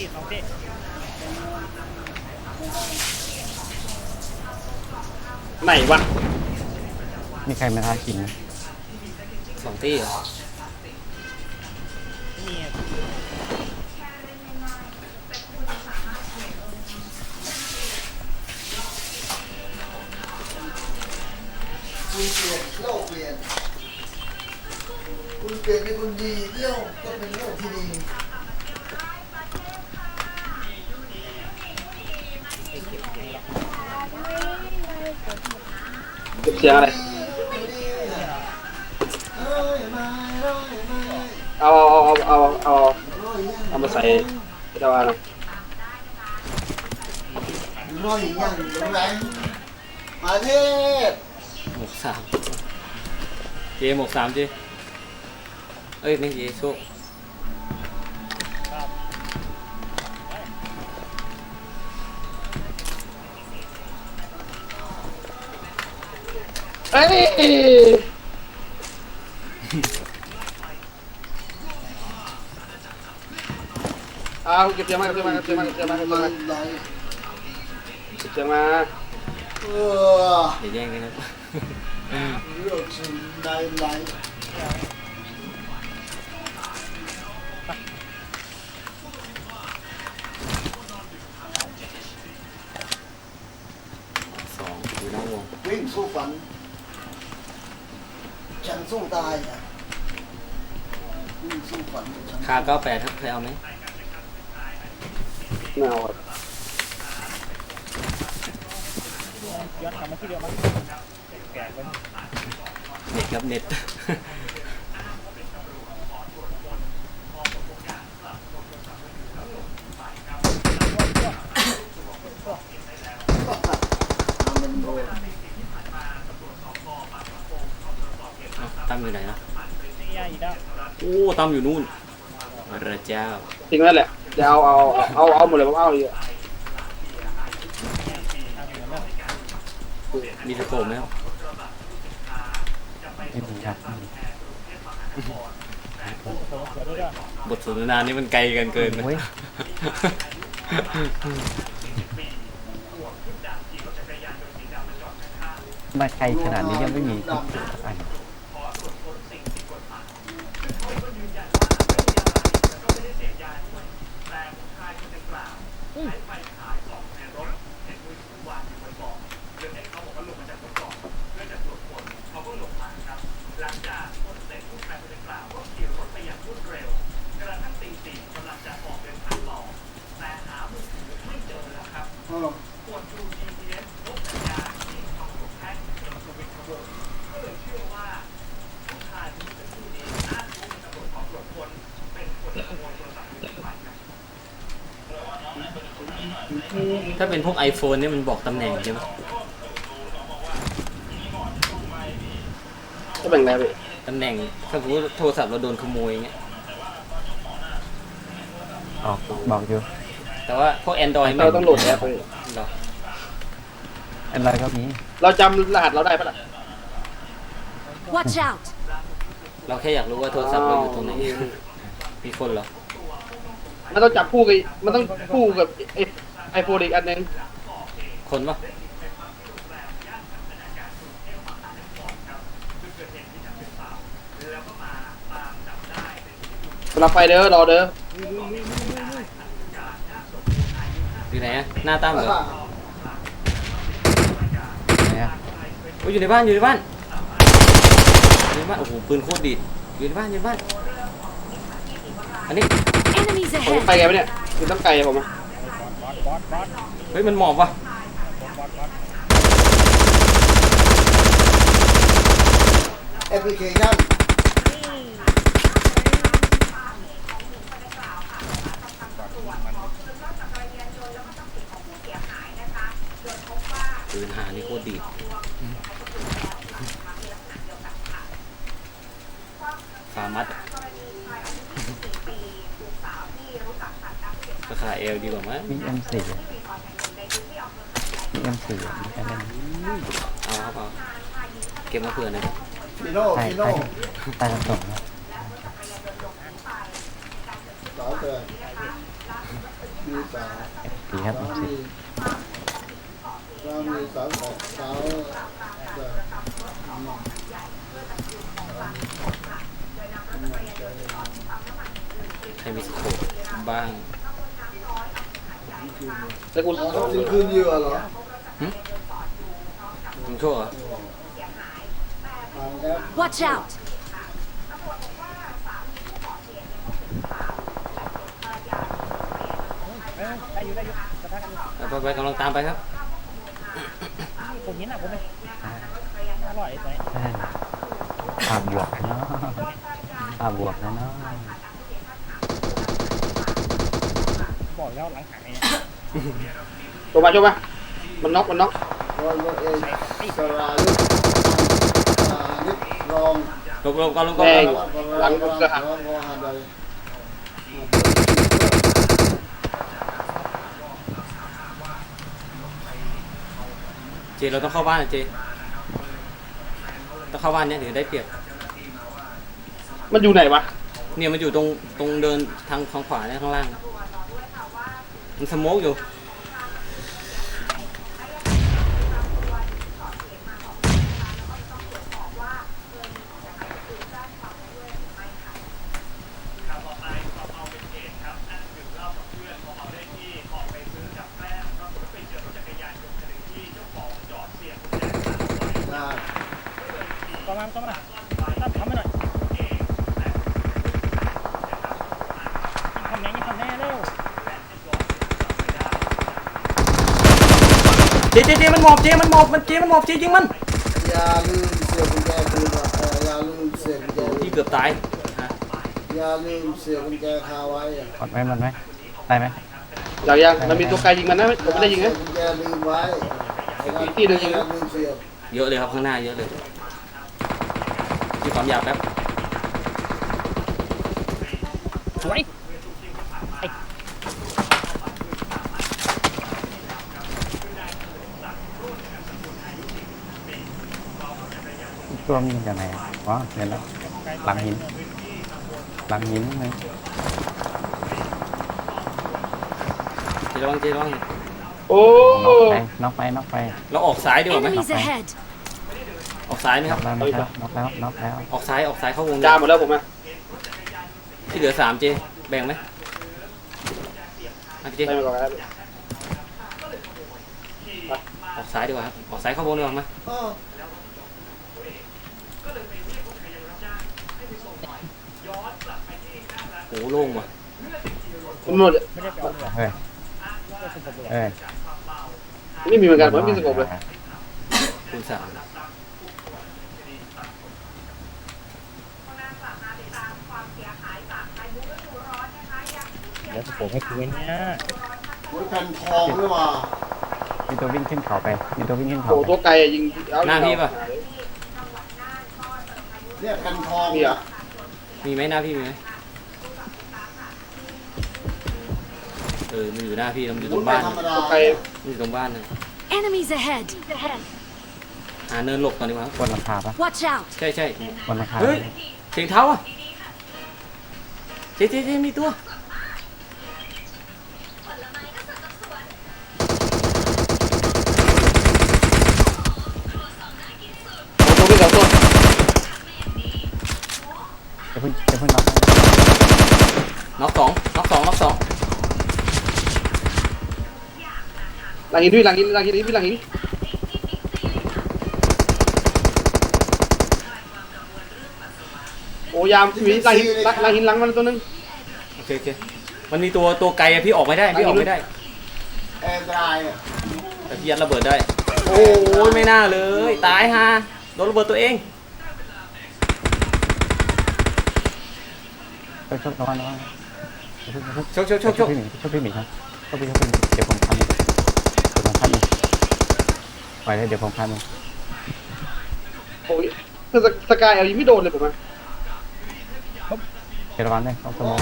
ที่สองที่ไหนวะมีใครมาท้ากินไหมสองที่เหรอนี่คุณเปลี่ยนโลกเปลี่ยนคุณเปลี่ยนเป็นคนดีโลกก็เป็นโลกที่ดี เสียงอะไรเอาเอาเอา เอา เอา เอา เอามาใส่เจ้าอะไรร้อยยังแรงมาเทศหมกสามเจหมกสามเจเอ้ยไม่เจโชค อ้ยเอาเก็บเสียงมาเก็บเสียงมาเก็บเสียงมาเก็บเสียงมาเก็บเสียงมามาไหลเก็บเสียงมาเอออย่าแย่งกันนะเลือกสิ่งใดไหลสองอยู่นอกวงวิ่งสู้ฝันฉั นสู้ตายอะวิ่งสู้ฝันฉันคาเก้าแปดครับใครเอาไหมไม่เอาครับย้อนกลับมาที่เดิมมั้งแก่ไป เน็ตครับเน็ต อาเมนโบ เอ้าตั้มอยู่ไหนล่ะ นี่ยาอีกแล้ว โอ้ตั้มอยู่นู่นพระเจ้าทิ้งนั่นแหละจะเอาเอาเอาเอาหมดเลยผมเอาอีกอะทางเหมือนแล้วมีสโคปไหมครับไม่มีครับผมเกิดด้วยด้วยบทสนทนานี่มันไกลกันเกินไหมโอ้ย มาไกลขนาดนี้ยังไม่มีสักอัน ถ้าเป็นพวก iPhone เนี่ยมันบอกตำแหน่งใช่ไหมจะแบ่งอะไรไปตำแหน่งถ้าสมมติโทรศัพท์เราโดนขโมยเงี้ย ออกบอกอยู่แต่ว่าพวก Android เราต้องโหลดแอปไปเหรออันไรก็มีเราจำรหัสเราได้ปะล่ะ Watch out! เราแค่อยากรู้ว่าโทรศัพท์เราอยู่ตรงไหน มีคนเหรอ มันต้องจับคู่กับมันต้องคู่กับไอ ไอโฟนอีกอันหนึงคนปะสำหรับไฟเด้อรอเด้ออยู่ไหนอะหน้าตั้มเหรอไหนอะโอ้ยอยู่ในบ้านอยู่ในบ้านอยู่ในบ้านโอ้โหปืนโคตรดีดอยู่ในบ้านอยู่ในบ้านอันนี้ Enemies ผม ahead! ไปไงวะเนี่ยคือต้องไกลผมอะ บอสบอสบอสเฮ้ยมันหมอบวะบอสบอสแอปพลิเคชันปืนหานี่โคตรดีดฟาร์มัดอะ ราคาเอลดีกว่ามั้ยมี M4 อะมี M4 อะมีใครเล่นไหมเอาครับเอาเก็บมาเผื่อหนะครับฟิโน่ใช่ฟิโน่ใต้ใต้ทั้งสองนะต่อเตือนมีสาวดีครับสามีสามีสาวสาวสาวจะใครมีสโคปบ้าง แต่กูเขาจะคืนเหยื่อเหรอมึงโชคเหรอผ่านแอป Watch out! เออได้อยู่ได้อยู่กระทะกันอยู่ไปไปไปกำลังตามไปครับนี่ผมเห็นหน้าผมเลยอร่อยไอ้ใช่ภาพบวกนะเนาะภาพบวกนะเนาะบอกแล้วหลังหาย ตัวมาช่วยมามันน็อกมันน็อกลงลงลบก่อนลบก่องลงจะเจเราต้องเข้าบ้านอะเจต้องเข้าบ้านเนี่ยถึงได้เปรียบมันอยู่ไหนวะเนี่ยมันอยู่ตรงตรงเดินทางทางขวาเนี่ยข้างล่าง 21 vô. เจเจเจมันหมอบเจมันหมอบมันเจมันหมอบเจยิงมันอย่าลืมเสียบกุญแจคืนว่ะเอออย่าลืมเสียบกุญแจที่เกือบตายฮะอย่าลืมเสียบกุญแจคาไว้อะหมดไหมหมดไหมได้ไหมอย่างยังมันมีตัวไกลยิงมันนะผมไม่ได้ยิงนะ เสีบกุญแจลืมไว้อีกที่หนึ่งยิงอนะย่าลืมเสียบเยอะเลยครับข้างหน้าเยอะเลยที่ความยาวแป๊บสวย ตัวมันอยู่จากไหนอะอ๋อเห็นแล้วหลังหิน หลังหินเลยเจระวังเจระวังโอ้น็อกไปน็อกไปน็อกไปเราออกซ้ายดีกว่าไหม Enemies ahead! ออกซ้ายไหมคน็รัอบกแล้วน็อกแล้วน็อกแล้วน็อกแล้วออกซ้ายออกซ้ายเข้าวงจาหมดแล้วผมอะที่เหลือสามเจแบ่งไหมอะเจไปมาก่อนครับออกซ้ายดีกว่าครับออกซ้ายเข้าวงดีกว่าไหมอ้าวโอ้ โหโล่งว่ะมันหมดไม่ได้ไปเอาเลยเฮ้ยก็สุดผมเลยเฮ้ยไม่มีเหมือนกันผมไม่มีสกปเลยคูณสามเดี๋ยวผมให้คืนเนี่ยโอ้ยแผ่นทองด้วยว่ะมีตัววิ่งขึ้นเขาไป มีตัววิ่งขึ้นเขาโอ้ไปตัวไกลอะยิงเอาหน้าพี่ป่ะเนี่ยแผ่นทองมีเหรอ มีไหมหน้าพี่มีไหมเออมันอยู่หน้าพี่แล้วมันอยู่ตรงบ้านธรรมดาตัวไกลมันอยู่ตรงบ้านเลย Enemies ahead! หาเนินหลบก่อนดีกว่าครับบนหลังคาปะ Watch out! ใช่ใช่บนหลังคาเฮ้ยเสียงเท้าอะเจเจเจมีตัวเอาตัวพี่สองตัว จะเพิ่งจะเพิ่งน็อกน็อกสองน็อกสองน็อกสองหลังหินพี่หลังหินหลังหินพี่หลังหินโอ้ยามพี่หมีหลังหินหลังหลังหินหลังมันตัวนึงโอเคโอเคมันมีตัวตัวไกลอะพี่ออกไม่ได้พี่ออกไม่ได้แอร์ดรายอะแต่พี่ยัดระเบิดได้ โอ้ยไม่น่าเลย ตายฮะโดนระเบิดตัวเอง ชกชกระวังระวังชกชกชกชกชกชกพี่หมีชกพี่หมีครับชกพี่ชกพี่หมีเดี๋ยวผมพันเดี๋ยวผมพันเองปล่อยเลยเดี๋ยวผมพันเองโอ้ยคือสกายเอายิงไม่โดนเลยผมอะเดี๋ยวระวังด้วยต้องสมอง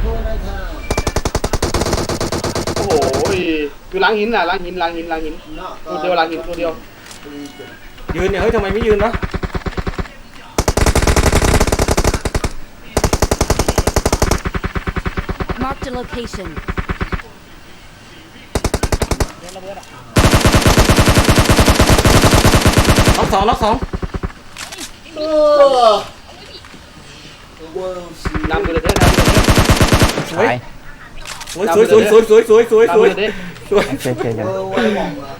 โทษนะท่าโอ้โหอยู่หลังหินน่ะหลังหินหลังหินหลังหินเนาะตัวเดียวหลังหินตัวเดียวยืนเนี่ยเฮ้ยทำไมไม่ยืนวะ Marked a location. นระเบิดอะล็อกสองล็อกสองเออเวิร์ซีนำไปเลยเด้อนำไปเลยเด้อ สวยตายโอ้ยสวยสวยสวยสวยสวยสวยนำสไปวยเลยเด้อสวยเจเจยังเวอร์ไว้หว่องเหรอ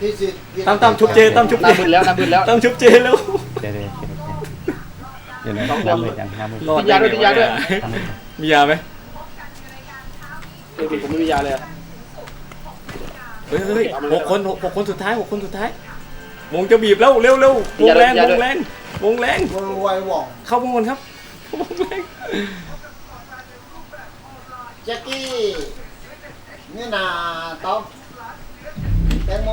พี่สิตามตามชุบเจตามชุบเจนำมือแล้วนำมือแล้วตามชุบเจแล้วเจเจเจเจอยู่ไหนน้ำมือยังน้ำมือรอดมียาด้วยมียาด้วย น้ำมือ มียาไหมเออผมไม่มียาเลยอะเฮ้ยเฮ้ยหกคนหกหกคนสุดท้ายหกคนสุดท้ายวงจะบีบแล้วเร็วเร็ววงแรงวงแรงวงแรงเวอร์ไว้หว่องเข้าวงก่อนครับเข้าวงแรงแจ็คกี้นี่นาต๊อบแตงโม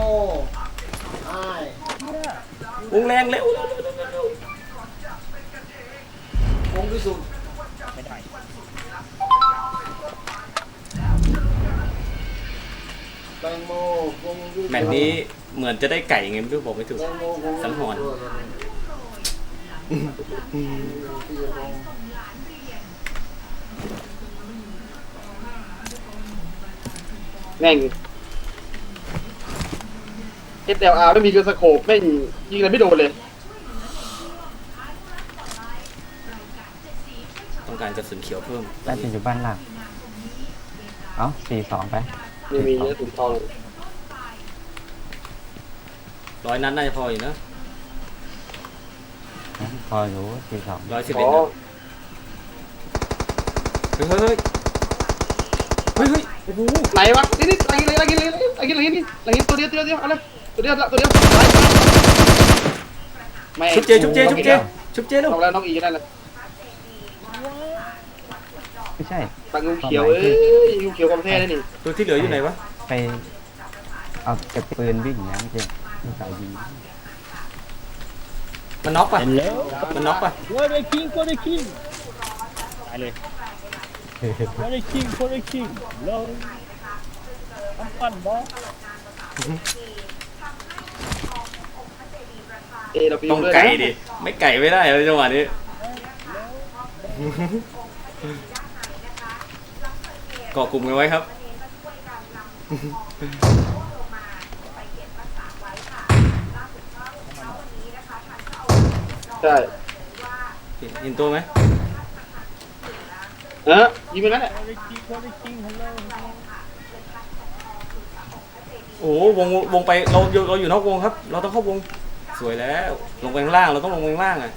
ไอ้ายวงแรงเร็วเร็วเร็วเร็ว ตช์นี้เหมือนจะได้ไก่ไงไม่รู้บอกไม่ถูกแตงโมคงที่สังหรณ์แม่ง SLR ไม่มีกระสโคปแม่งยิงอะไรไม่โดนเลย ต้องการกระสุนเขียวเพิ่มน่าจะอยู่บ้านล่างเอ้าสี่สองไป ไม่มีกระสุนทอง ร้อยนัดน่าจะพออยู่นะพออยู่สี่สองร้อยสิบอ๋เอ็ดอเฮ้ยเฮ้ยเฮ้ยเฮ้ยเฮ้ยโอ้โหไหนวะนี่นี่อะไรอะไรอะไรอะไรอะไรอะไรอะไรตัวเดียวตัวเดียวเอาเลยตัวเดียวตัวเดียวไม่ชุบเจชุบเจชุบเจชุบเจเร็วเอาแล้วน้องอีนั่นแหละไม่ใช่ตังงูเขียวเอ้ยงูเขียวความเท่เลยนี่ตัวที่เหลืออยู่ไหนวะไปเอาเก็บปืนวิ่งอย่างนี้เจไม่ใส่ยิง มันน็อกป่ะเห็นแล้วมันน็อกป่ะโคตรคิงโคตรคิงตายเลยโคตรคิงโคตรคิงลงทำปั้นบอสเอเราไปต้องด้วยไก่นะดิ ไม่ไก่ไม่ได้เลยจังหวะนี้ เกาะกลุ่มกันไว้ครับ ใช่เห็นตัวไหมเออยิงไปงั้นแหละโคตรคิงโคตรคิงฮัลโหลโอ้โหวงวงไปเราอยู่เราอยู่นอกวงครับ เราต้องเข้าวงสวยแล้ว ลงไปข้างล่างเราต้องลงไปข้างล่างอะ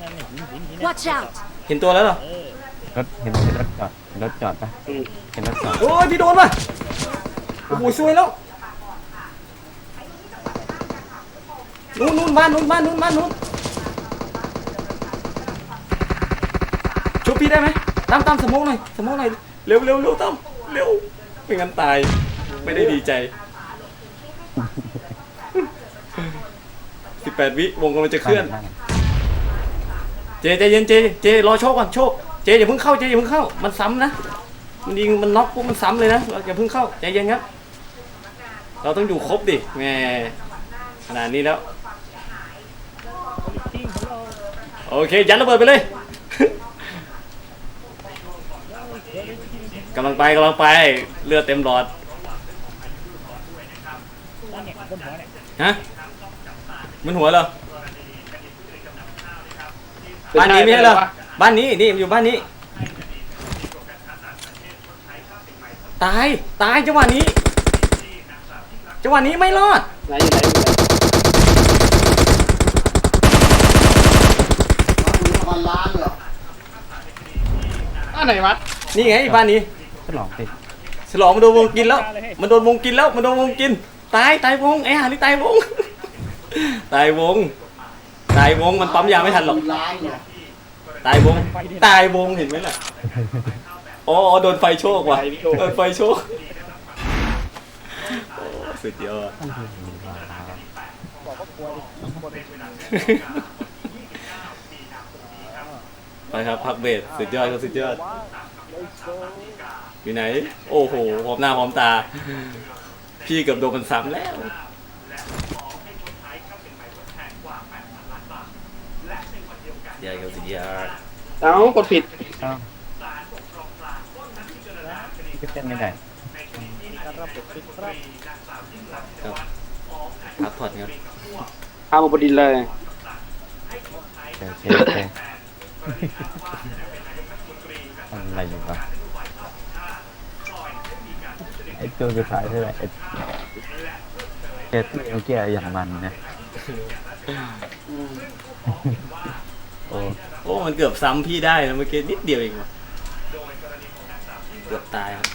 นั่นนี่หินหินหิน Watch out! เห็นตัวแล้วเหรอเออรถเห็นเห็นรถจอดเห็นรถจอดปะอืม เห็นรถจอด โอ้ยพี่โดนว่ะโอ้โหสวยแล้ว นู่นนู่นบ้านนู่นบ้านนู่นบ้านนู่นชุบพี่ได้ไหมตามตามสมองหน่อยสมองหน่อยเร็วเร็วเร็วตามเร็วไม่งั้นตายไม่ได้ดีใจสิบแปดวิวงกำลังจะเคลื่อน เจใจเย็นเจเจรอโชคก่อนโชคเจอย่าเพิ่งเข้าเจอย่าเพิ่งเข้ามันซ้ำนะมันยิงมันน็อกปุ๊บมันซ้ำเลยนะอย่าเพิ่งเข้าใจเย็นครับเราต้องอยู่ครบดิแม่ขนาดนี้แล้ว คิงฮัลโหล โอเค ยัดระเบิดไปเลย กำลังไปกำลังไป เลือดเต็มหลอด ฮะ มันหัวเหรอ บ้านนี้ไม่ใช่เหรอ บ้านนี้ นี่อยู่บ้านนี้ ตาย ตายจังหวะนี้ จังหวะนี้ไม่รอด ไหนอยู่ไหนอยู่ไหน พันล้านเหรออ่าไหนวะนี่ไงบ้านนี้ฉลองติดฉลองมันโดนวงกินแล้ว มันโดนวงกินแล้ว มันโดนวงกิน ตาย ตายวงไอ้ห่านี่ตายวง ตายวง ตายวง มันปั๊มยาไม่ทันหรอก ล้านเหรอตายวง ตายวงเห็นไหมล่ะอ๋ออ๋อโดนไฟโชกว่ะ โดนไฟโชกโอ้สุดยอดต้องดูมีรอยเท้าบอกว่ากลัวดิบน ไปครับพักเบสสุดยอดครับสุดยอดว้าวเลยโซ่อยู่ไหน โอ้โหพร้อมหน้าพร้อมตา พี่เกับโดนมันซ้ำแล้วยายกับสุดยอดเอ้ากดผิดเอ้าก็เต้นไม่ได้การรับบทสิครับครับพักผ่อนครับข้ามมาบดินเลยโอเคโอเค อะไรอยู่วะไอตัวสุดท้ายใช่ไหมไอเจตเมื่อกี้อย่างมันนะโอ้โอ้มันเกือบซ้ำพี่ได้นะเมื่อกี้นิดเดียวเองว่ะเกือบตายครับ